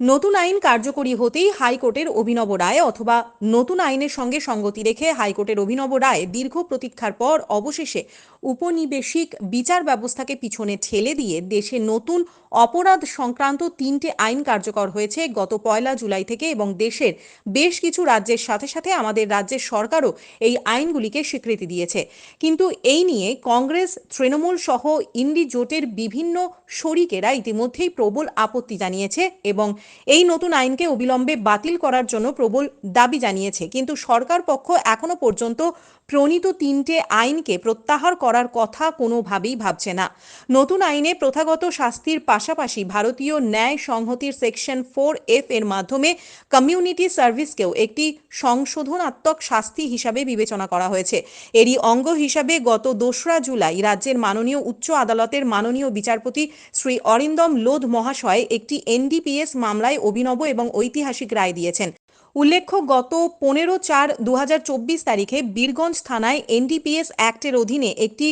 নতুন আইন কার্যকরী হতেই হাইকোর্টের অভিনব রায় অথবা নতুন আইনের সঙ্গে সঙ্গতি রেখে হাইকোর্টের অভিনব রায় দীর্ঘ প্রতীক্ষার পর অবশেষে উপনিবেশিক বিচার ব্যবস্থাকে পিছনে ঠেলে দিয়ে দেশে নতুন অপরাধ সংক্রান্ত তিনটে আইন কার্যকর হয়েছে গত পয়লা জুলাই থেকে এবং দেশের বেশ কিছু রাজ্যের সাথে সাথে আমাদের রাজ্যের সরকারও এই আইনগুলিকে স্বীকৃতি দিয়েছে। কিন্তু এই নিয়ে কংগ্রেস, তৃণমূল সহ ইন্ডি জোটের বিভিন্ন শরিকেরা ইতিমধ্যেই প্রবল আপত্তি জানিয়েছে এবং এই নতুন আইনকে অবিলম্বে বাতিল করার জন্য প্রবল দাবি জানিয়েছে, কিন্তু সরকার পক্ষ এখনও পর্যন্ত প্রণীত তিনটে আইনকে প্রত্যাহার করার কথা কোনোভাবেই ভাবছে না। নতুন আইনে প্রথাগত শাস্তির পাশাপাশি ভারতীয় ন্যায় সংহতির সেকশন ফোর এফ এর মাধ্যমে কমিউনিটি সার্ভিসকেও একটি সংশোধনাত্মক শাস্তি হিসাবে বিবেচনা করা হয়েছে। এরই অঙ্গ হিসাবে গত দোসরা জুলাই রাজ্যের মাননীয় উচ্চ আদালতের মাননীয় বিচারপতি শ্রী অরিন্দম লোধ মহাশয় একটি এনডিপিএস মামলায় অভিনব এবং ঐতিহাসিক রায় দিয়েছেন। উল্লেখ্য, গত পনেরো চার দু তারিখে বীরগঞ্জ থানায় এনডিপিএস অ্যাক্টের অধীনে একটি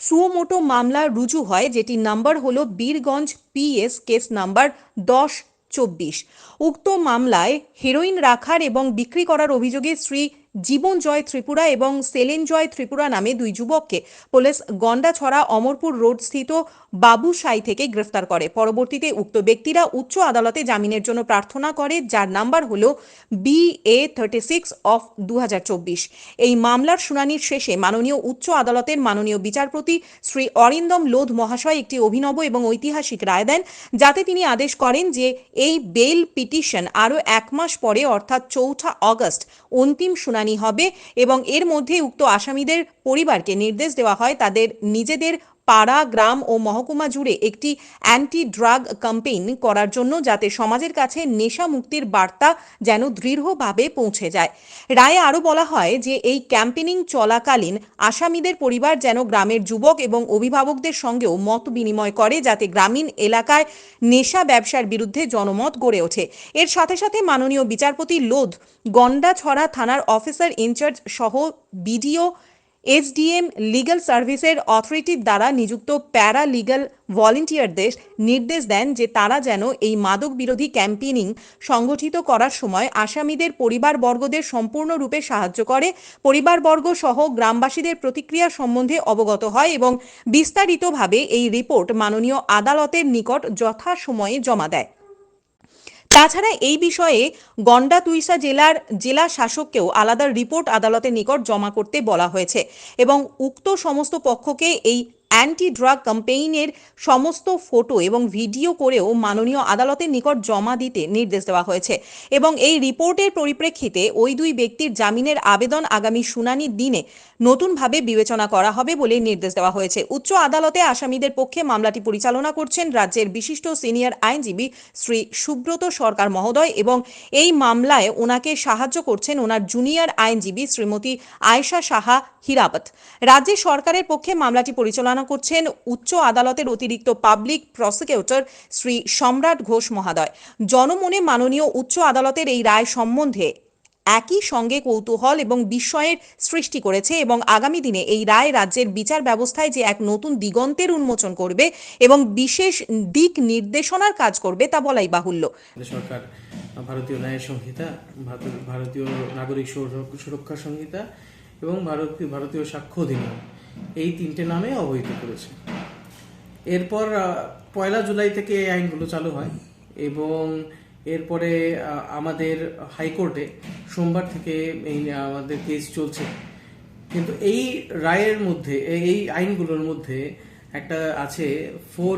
সুমোটো মামলা রুজু হয়, যেটি নাম্বার হল বীরগঞ্জ পিএস কেস নাম্বার দশ চব্বিশ। উক্ত মামলায় হেরোইন রাখার এবং বিক্রি করার অভিযোগে শ্রী জীবন জয় ত্রিপুরা এবং সেলেন জয় ত্রিপুরা নামে দুই যুবককে পুলিশ গন্ডাছড়া অমরপুর রোড স্থিত বাবুসাই থেকে গ্রেফতার করে। পরবর্তীতে উক্ত ব্যক্তিরা উচ্চ আদালতে জামিনের জন্য প্রার্থনা করে, যার নাম্বার হল B A thirty six of দু হাজার চব্বিশ। এই মামলার শুনানির শেষে মাননীয় উচ্চ আদালতের মাননীয় বিচারপতি শ্রী অরিন্দম লোধ মহাশয় একটি অভিনব এবং ঐতিহাসিক রায় দেন, যাতে তিনি আদেশ করেন যে এই বেল পিটিশন আরও এক মাস পরে, অর্থাৎ চৌঠা অগস্ট অন্তিম শুনানি হবে এবং এর মধ্যে উক্ত আসামিদের পরিবারকে নির্দেশ দেওয়া হয় তাদের নিজেদের পাড়া, গ্রাম ও মহকুমা জুড়ে একটি অ্যান্টি ড্রাগ ক্যাম্পেইন করার জন্য যাতে সমাজের কাছে নেশা মুক্তির বার্তা যেন দৃঢ়ভাবে পৌঁছে যায়। রায়ে আরও বলা হয় যে, এই ক্যাম্পেইনিং চলাকালীন আসামিদের পরিবার যেন গ্রামের যুবক এবং অভিভাবকদের সঙ্গেও মত বিনিময় করে যাতে গ্রামীণ এলাকায় নেশা ব্যবসার বিরুদ্ধে জনমত গড়ে ওঠে। এর সাথে সাথে মাননীয় বিচারপতি লোধ গন্ডাছড়া থানার অফিসার ইনচার্জ সহ বিডিও এসডিএম লিগ্যাল সার্ভিসের অথরিটির দ্বারা নিযুক্ত প্যারা লিগ্যাল ভলেন্টিয়ারদের নির্দেশ দেন যে তারা যেন এই মাদক বিরোধী ক্যাম্পেইনিং সংগঠিত করার সময় আসামিদের পরিবারবর্গদের সম্পূর্ণরূপে সাহায্য করে। পরিবারবর্গ সহ গ্রামবাসীদের প্রতিক্রিয়া সম্বন্ধে অবগত হয় এবং বিস্তারিতভাবে এই রিপোর্ট মাননীয় আদালতের নিকট যথাসময়ে জমা দেয়। তাছাড়া এই বিষয়ে গন্ডা তুইসা জেলার জেলা শাসককেও আলাদা রিপোর্ট আদালতের নিকট জমা করতে বলা হয়েছে এবং উক্ত সমস্ত পক্ষকে এই অ্যান্টি ড্রাগ ক্যাম্পেইনের সমস্ত ফটো এবং ভিডিও করেও মাননীয় আদালতের নিকট জমা দিতে নির্দেশ দেওয়া হয়েছে। এবং এই রিপোর্টের পরিপ্রেক্ষিতে ওই দুই ব্যক্তির জামিনের আবেদন আগামী শুনানির দিনে নতুনভাবে বিবেচনা করা হবে বলে নির্দেশ দেওয়া হয়েছে। উচ্চ আদালতে আসামিদের পক্ষে মামলাটি পরিচালনা করছেন রাজ্যের বিশিষ্ট সিনিয়র আইনজীবী শ্রী সুব্রত সরকার মহোদয় এবং এই মামলায় ওনাকে সাহায্য করছেন ওনার জুনিয়র আইনজীবী শ্রীমতী আয়েশা সাহা হিরাবত রাজ্যের সরকারের পক্ষে মামলাটি পরিচালনা করছেন উচ্চ আদালতের অতিরিক্ত পাবলিক প্রসিকিউটর শ্রী সম্রাট ঘোষ মহাদয়। জনমনে মাননীয় উচ্চ আদালতের এই রায় সম্বন্ধে একই সঙ্গে কৌতূহল এবং বিস্ময়ের সৃষ্টি করেছে এবং আগামী দিনে এই রায় রাজ্যের বিচার ব্যবস্থায় যে এক নতুন দিগন্তের উন্মোচন করবে এবং বিশেষ দিক নির্দেশনার কাজ করবে তা বলাই বাহুল্য। সরকার, ভারতীয় ন্যায় সংহিতা ভারতীয় নাগরিক সুরক্ষা সংহিতা এবং ভারতীয় ভারতীয় সাক্ষ্য অধিনিয়ম। এই তিনটে নামে অবহিত করেছে। এরপর পয়লা জুলাই থেকে এই আইনগুলো চালু হয় এবং এরপরে আমাদের হাইকোর্টে সোমবার থেকে এই, আমাদের কেস চলছে। কিন্তু এই রায়ের মধ্যে, এই আইনগুলোর মধ্যে একটা আছে ফোর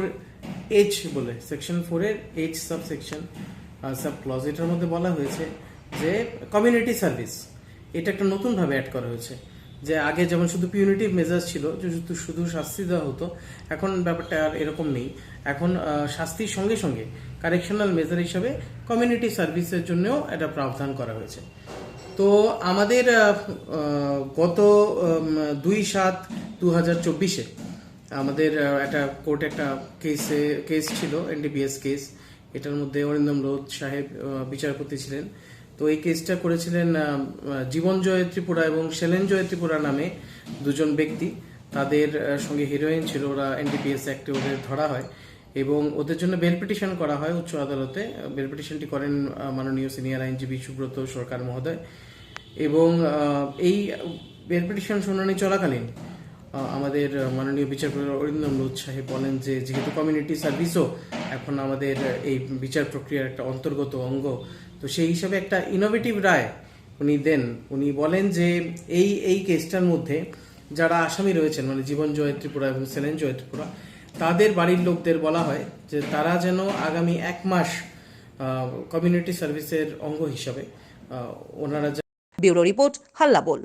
এইচ বলে, সেকশন ফোরের H sub section sub clause এটার মধ্যে বলা হয়েছে যে কমিউনিটি সার্ভিস, এটা একটা নতুনভাবে অ্যাড করা হয়েছে। যে আগে যেমন শুধু পিউনিটিভ মেজাজ ছিল, যে শুধু শাস্তি দেওয়া হতো, এখন ব্যাপারটা আর এরকম নেই। এখন শাস্তির সঙ্গে সঙ্গে কারেকশনাল মেজার হিসাবে কমিউনিটি সার্ভিসের জন্যও এটা প্রাবধান করা হয়েছে। তো আমাদের গত দুই সাত দু হাজার চব্বিশে আমাদের একটা কোর্টে একটা কেসে কেস ছিল এনডিপিএস কেস এটার মধ্যে অরিন্দম রোধ সাহেব বিচারপতি ছিলেন। তো এই কেসটা করেছিলেন আহ, জীবনজয় ত্রিপুরা এবং সেলেনজয় ত্রিপুরা নামে দুজন ব্যক্তি। তাদের সঙ্গে হিরোইন ছিল ওরা এনডিপিএস অ্যাক্টে ওদের ধরা হয় এবং ওদের জন্য বেল পিটিশন করা হয় উচ্চ আদালতে। বেল পিটিশনটি করেন মাননীয় সিনিয়র আইনজীবী সুব্রত সরকার মহোদয় এবং এই বেল পিটিশন শুনানি চলাকালীন আমাদের মাননীয় বিচারপতি অরিন্দম লোধ সাহেব বলেন যে, যেহেতু কমিউনিটি সার্ভিসও এখন আমাদের এই বিচার প্রক্রিয়ার একটা অন্তর্গত অঙ্গ, তো সেই হিসাবে একটা ইনোভেটিভ রায় উনি দেন। উনি বলেন যে, এই এই কেসটার মধ্যে যারা আসামি রয়েছেন মানে জীবন জয় ত্রিপুরা এবং সেলেন জয় ত্রিপুরা তাদের বাড়ির লোকদের বলা হয় যে, তারা যেন আগামী এক মাস কমিউনিটি সার্ভিসের অঙ্গ হিসাবে ওনারা ব্যুরো রিপোর্ট হাল্লা বল।